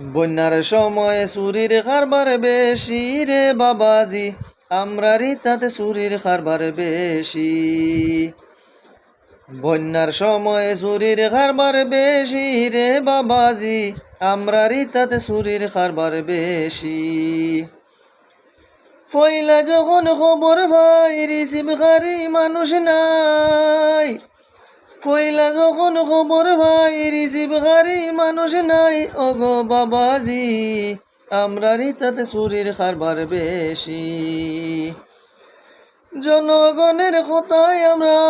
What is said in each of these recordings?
বন্যার সময় চুরির কারবার বেশি রে বাবাজি। আমরারই তাতে চুরির কারবার বেশি। বন্যার সময় চুরির কারবার বেশি রে বাবাজি। আমরারই তাতে চুরির কারবার বেশি। ফইলা যখন খবর ভাই রিসিভকারী মানুষ নাই। ফইলা যখন খবর ভাই রিসিভকারী মানুষ নাই। ওগো বাবাজি আমরারই তাতে চুরির কারবার বেশি। জনগণের কথায় আমরা,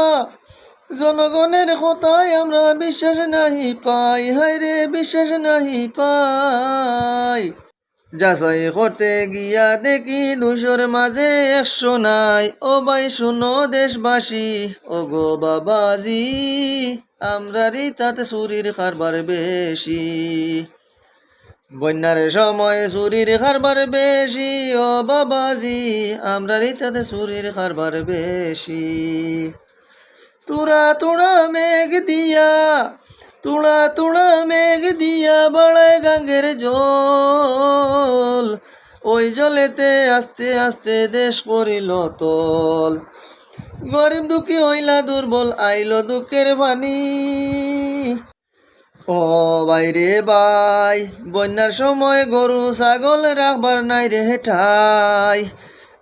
জনগণের কথায় আমরা বিশ্বাস নাহি পাই। হায় রে বিশ্বাস নাহি পাই। যাচাই করতে গিয়া দেখি দুশোর মাঝে একশো নাই। ও ভাই, শুনো দেশবাসী ও গো বাবাজি আমরারই তাতে চুরির কারবার বেশি। বন্যার সময় চুরির কারবার বেশি, ও বাবাজি আমরারই তাতে চুরির কারবার বেশি। তুরা তুড়া মেঘ দিয়া তুড়া তুড়া মেঘ দিয়া বাড়ায় গাঙ্গের জল ওই জলেতে আস্তে আস্তে দেশ করিল তল গরিব দুঃখী হইলা দুর্বল আইল দুঃখের পানি ও বাইরে বাই বন্যার সময় গরু ছাগল রাখবার নাই রে ঠাই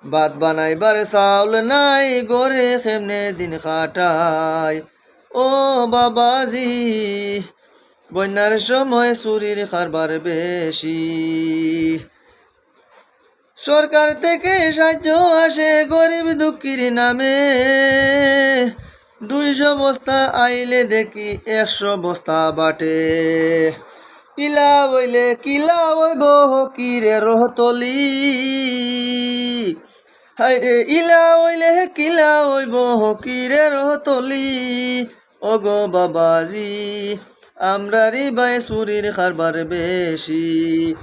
ভাত বানাইবার চাউল নাই গরে কেমনে দিন কাটাই ও বাবাজি, বন্যার সময় চুরির কারবার বেশি। সরকার থেকে সাহায্য আসে গরিব দুঃখীর নামে। দুইশো বস্তা আইলে দেখি একশো বস্তা বাটে। ইলা বইলে কিলা বইব কিরে রহতলি হাইরে ইলা ওইলে কিলা ওইব কিরে রহতলি ওগো বাবাজি আমরারি বাই চুরির কারবার বেশি।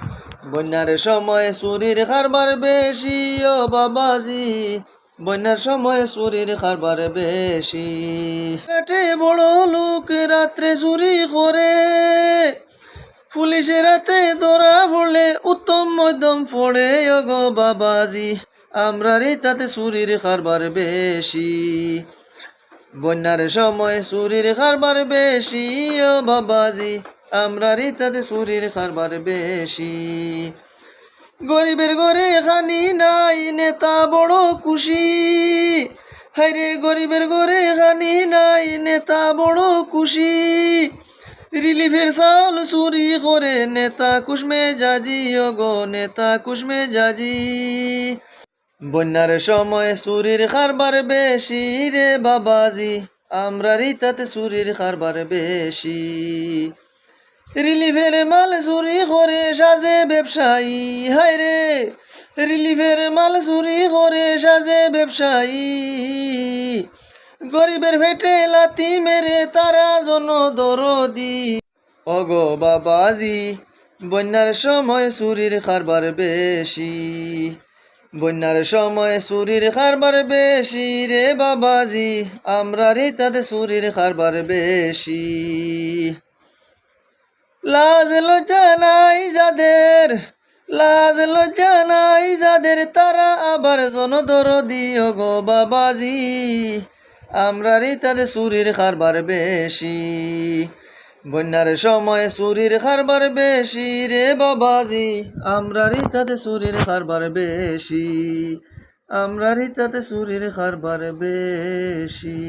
বন্যার সময় চুরির কারবার বেশি, ও বাবাজি। বন্যার সময় চুরির কারবার বেশি। কাটে বড় লোক রাত্রে চুরি করে। পুলিশে রাতে ধরা পড়লে উত্তম মধ্যম পড়ে গো বাবাজি। আমরারই তাতে চুরির কারবার বেশি। বন্যার সময় চুরির কারবার বেশি, ও বাবাজি আমরারই তাতে চুরির কারবার বেশি। গরিবের ঘরে খানি নাই, নেতা বড় খুশি। হাইরে গরিবের ঘরে খানি নাই, নেতা বড় খুশি। রিলিফের চাউল চুরি করে, নেতা কুসমে যাজি জাজি গো, নেতা কুসমে জাজি বন্যার সময় চুরির কারবার বেশি রে বাবাজি। আমরারই তাতে চুরির কারবার বেশি। রিলিফের মাল চুরি করে সাজে ব্যবসায়ী, হায় রে। রিলিফের মাল চুরি করে সাজে ব্যবসায়ী। গরিবের ভেটে লাতি মেরে তারা জন দরদি অগো বাবাজি, বন্যার সময় চুরির কারবার বেশি। বন্যার সময় চুরির কারবার বেশি রে বাবাজি, আমরারই তাদের চুরির কারবার বেশি। লাজ লজ্জা নাই যাদের, লাজ লজ্জা নাই যাদের, তারা আবার জনদর দিও গো বাবাজি, আমরারই তাদের চুরির কারবার বেশি। বন্যার সময় চুরির খারবার বেশি রে বাবাজি। আমরারই তাতে চুরির খারবার বেশি। আমরারই তাতে চুরির খারবার বেশি।